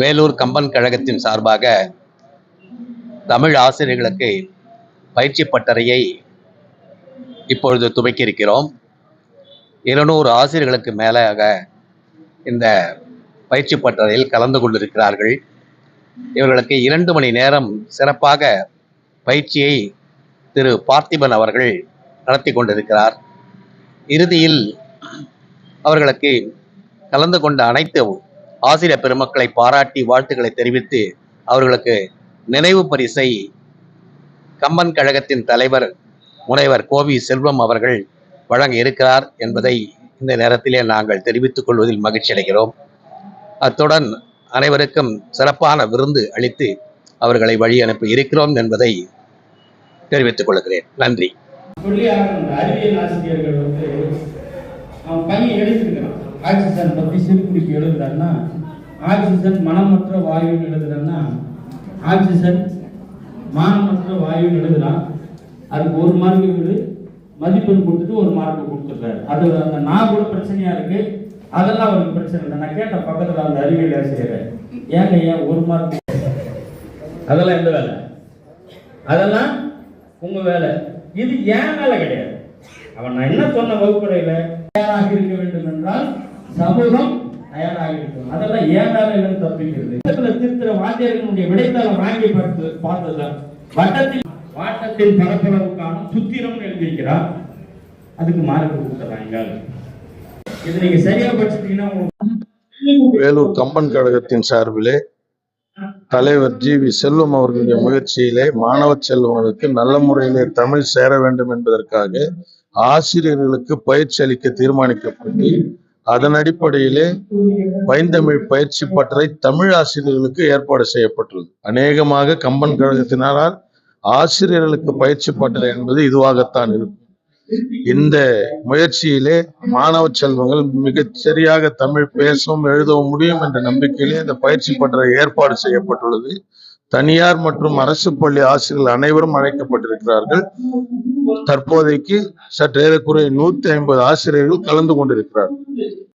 வேலூர் கம்பன் கழகத்தின் சார்பாக தமிழ் ஆசிரியர்களுக்கு பயிற்சி பட்டறையை இப்பொழுது துவக்கி இருக்கிறோம் இருநூறு ஆசிரியர்களுக்கு மேலாக இந்த பயிற்சி பட்டறையில் கலந்து கொண்டிருக்கிறார்கள். இவர்களுக்கு இரண்டு மணி நேரம் சிறப்பாக பயிற்சியை திரு பார்த்திபன் அவர்கள் நடத்தி கொண்டிருக்கிறார். இறுதியில் அவர்களுக்கு கலந்து கொண்ட அனைத்து ஆசிரியர் பெருமக்களை பாராட்டி வாழ்த்துக்களை தெரிவித்து அவர்களுக்கு நினைவு பரிசை கம்பன் கழகத்தின் தலைவர் முனைவர் கோவி செல்வம் அவர்கள் வழங்க இருக்கிறார் என்பதை இந்த நேரத்திலே நாங்கள் தெரிவித்துக் கொள்வதில் மகிழ்ச்சி அடைகிறோம். அத்துடன் அனைவருக்கும் சிறப்பான விருந்து அளித்து அவர்களை வழி அனுப்பி இருக்கிறோம் என்பதை தெரிவித்துக் கொள்கிறேன். நன்றி. சொல்லி அறிவியல் ஆசிரியர்கள் வந்து அவன் பையன் எழுதியிருக்கிறான். ஆக்சிஜன் பற்றி சிறுகுறிப்பு எழுதுறாருன்னா ஆக்சிஜன் மனமற்ற வாயுன்னு எழுதுறான்னா ஆக்சிஜன் மானமற்ற வாயுன்னு எழுதுறான். அதுக்கு ஒரு மார்க் இவர் மதிப்பெண் கொடுத்துட்டு ஒரு மார்க் கொடுத்துட்றாரு. அது அந்த நான் கூட பிரச்சனையா இருக்கு. அதெல்லாம் அவருக்கு பிரச்சனை இல்லை. நான் கேட்டேன் பக்கத்தில் அந்த அறிவியல் ஆசிரியரை ஏங்க ஏன் ஒரு மார்க் அதெல்லாம் எந்த வேலை? அதெல்லாம் உங்க வேலை. இது ஏன் வேலை கிடையாது. அவன் நான் என்ன சொன்ன வகுப்பறையில் தயாராக இருக்க வேண்டும் என்றால் சமூகம் தயாராக இருக்கும் அதெல்லாம் ஏன் வேலை தப்பிக்கிறது. இடத்துல திருத்திர வாத்தியர்களுடைய விடைத்தாளம் வாங்கி பார்த்து பார்த்ததுதான். வட்டத்தில் வாட்டத்தின் பரப்பளவுக்கான சுத்திரம் எழுதியிருக்கிறார். அதுக்கு மார்க் கொடுத்துறாங்க. இது நீங்க சரியா படிச்சிட்டீங்கன்னா வேலூர் கம்பன் கழகத்தின் சார்பிலே தலைவர் ஜி வி செல்வம் அவர்களுடைய முயற்சியிலே மாணவ செல்வங்களுக்கு நல்ல முறையிலே தமிழ் சேர வேண்டும் என்பதற்காக ஆசிரியர்களுக்கு பயிற்சி அளிக்க தீர்மானிக்கப்பட்டு அதன் அடிப்படையிலே பைந்தமிழ் பயிற்சி பட்டறை தமிழ் ஆசிரியர்களுக்கு ஏற்பாடு செய்யப்பட்டுள்ளது. அநேகமாக கம்பன் கழகத்தினரால் ஆசிரியர்களுக்கு பயிற்சி பட்டறை என்பது இதுவாகத்தான் இருக்கும். இந்த முயற்சியிலே மாணவ செல்வங்கள் மிகச் சரியாக தமிழ் பேசவும் எழுதவும் முடியும் என்ற நம்பிக்கையிலே இந்த பயிற்சி பட்டறை ஏற்பாடு செய்யப்பட்டுள்ளது. தனியார் மற்றும் அரசு பள்ளி ஆசிரியர்கள் அனைவரும் அழைக்கப்பட்டிருக்கிறார்கள். தற்போதைக்கு சற்றேறக்குறைய நூத்தி ஐம்பது ஆசிரியர்கள் கலந்து கொண்டிருக்கிறார்கள்.